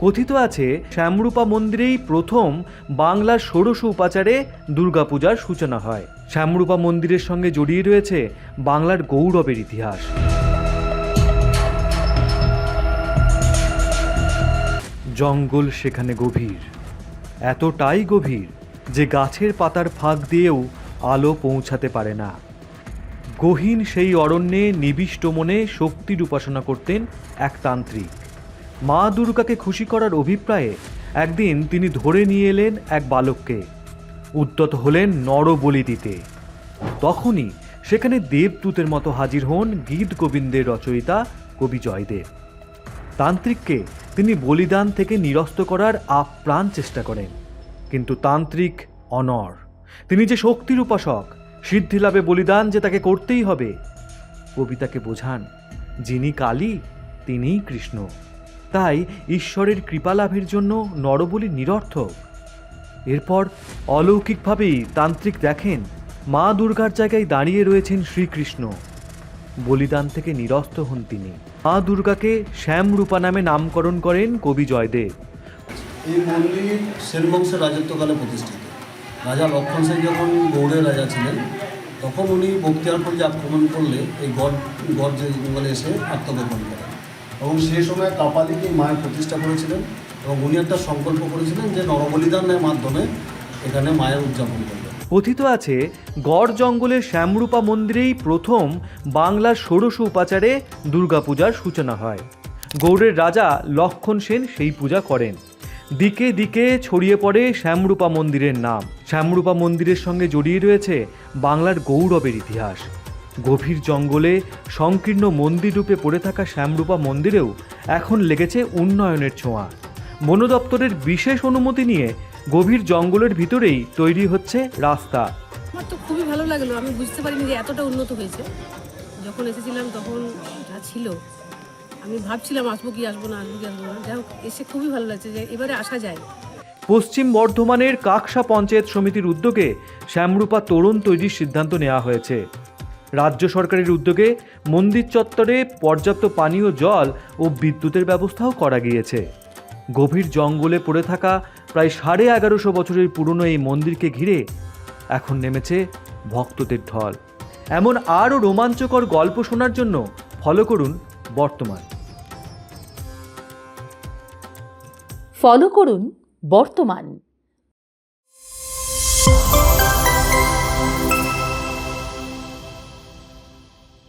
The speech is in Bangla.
কথিত আছে, শ্যামরূপা মন্দিরেই প্রথম বাংলার ষোড়শ উপাচারে দুর্গাপূজার সূচনা হয়। শ্যামরূপা মন্দিরের সঙ্গে জড়িয়ে রয়েছে বাংলার গৌরবের ইতিহাস। জঙ্গল সেখানে গভীর। এতটাই গভীর যে গাছের পাতার ফাঁক দিয়েও আলো পৌঁছাতে পারে না। গহীন সেই অরণ্যে নিবিষ্ট মনে শক্তির উপাসনা করতেন এক তান্ত্রিক। মা দুর্গাকে খুশি করার অভিপ্রায়ে একদিন তিনি ধরে নিয়ে এলেন এক বালককে। উদ্যত হলেন নর বলি দিতে। তখনই সেখানে দেবদূতের মতো হাজির হন গীত গোবিন্দের রচয়িতা কবি জয়দেব। তান্ত্রিককে তিনি বলিদান থেকে নিরস্ত করার আপ্রাণ চেষ্টা করেন। কিন্তু তান্ত্রিক অনর তিনি যে শক্তির উপাসক, সিদ্ধি লাভে বলিদান যে তাকে করতেই হবে, কবিতাকে বোঝান, যিনি কালী, তিনিই কৃষ্ণ। তাই ঈশ্বরের কৃপা লাভের জন্য নরবলি নিরর্থক। এরপর অলৌকিকভাবেই তান্ত্রিক দেখেন, মা দুর্গার জায়গায় দাঁড়িয়ে রয়েছেন শ্রীকৃষ্ণ। বলিদান থেকে নিরস্ত হন তিনি। মা দুর্গাকে শ্যামরূপা নামে নামকরণ করেন কবি জয়দেব। এই মন্দির সেন বংশের রাজত্বকালে প্রতিষ্ঠিত। রাজা লক্ষণ সেন যখন গৌড়ের রাজা ছিলেন, তখন উনি বক্তিয়ারপুরকে আক্রমণ করলে এই গড় গড় যে জঙ্গলে এসে আত্মগোপন করেন। এবং সেই সময় কাপালিকে মায়ের প্রতিষ্ঠা করেছিলেন এবং উনি একটা সংকল্প করেছিলেন যে নরবলিদানের মাধ্যমে এখানে মায়ের উদযাপন করবেন। কথিত আছে, গড় জঙ্গলের শ্যামরূপা মন্দিরেই প্রথম বাংলার ষোড়শ উপাচারে দুর্গাপূজার সূচনা হয়। গৌড়ের রাজা লক্ষণ সেন সেই পূজা করেন। দিকে দিকে ছড়িয়ে পড়ে শ্যামরূপা মন্দিরের নাম। শ্যামরূপা মন্দিরের সঙ্গে জড়িয়ে রয়েছে বাংলার গৌরবের ইতিহাস। গভীর জঙ্গলে সংকীর্ণ মন্দির রূপে পড়ে থাকা শ্যামরূপা মন্দিরেও এখন লেগেছে উন্নয়নের ছোঁয়া। বন দপ্তরের বিশেষ অনুমতি নিয়ে গভীর জঙ্গলের ভিতরেই তৈরি হচ্ছে রাস্তা। আমার তো খুবই ভালো লাগল। আমি বুঝতে পারিনি যে এতটা উন্নত হয়েছে। যখন এসেছিলাম তখন যা ছিল আমি ভাবছিলাম আসব কি আসব না আসব কি আসব না। যাই হোক এসে খুবই ভালো লাগছে যে এবারে আসা যায়। পশ্চিম বর্ধমানের কাকসা পঞ্চায়েত সমিতির উদ্যোগে শ্যামরূপা তোরণ তৈরির সিদ্ধান্ত নেওয়া হয়েছে। রাজ্য সরকারের উদ্যোগে মন্দির চত্বরে পর্যাপ্ত পানীয় জল ও বিদ্যুতের ব্যবস্থাও করা গিয়েছে। গভীর জঙ্গলে পড়ে থাকা প্রায় সাড়ে এগারোশো বছরের পুরনো এই মন্দিরকে ঘিরে এখন নেমেছে ভক্তদের ঢল। এমন আরও রোমাঞ্চকর গল্প শোনার জন্য ফলো করুন বর্তমান। ফলো করুন বর্তমান।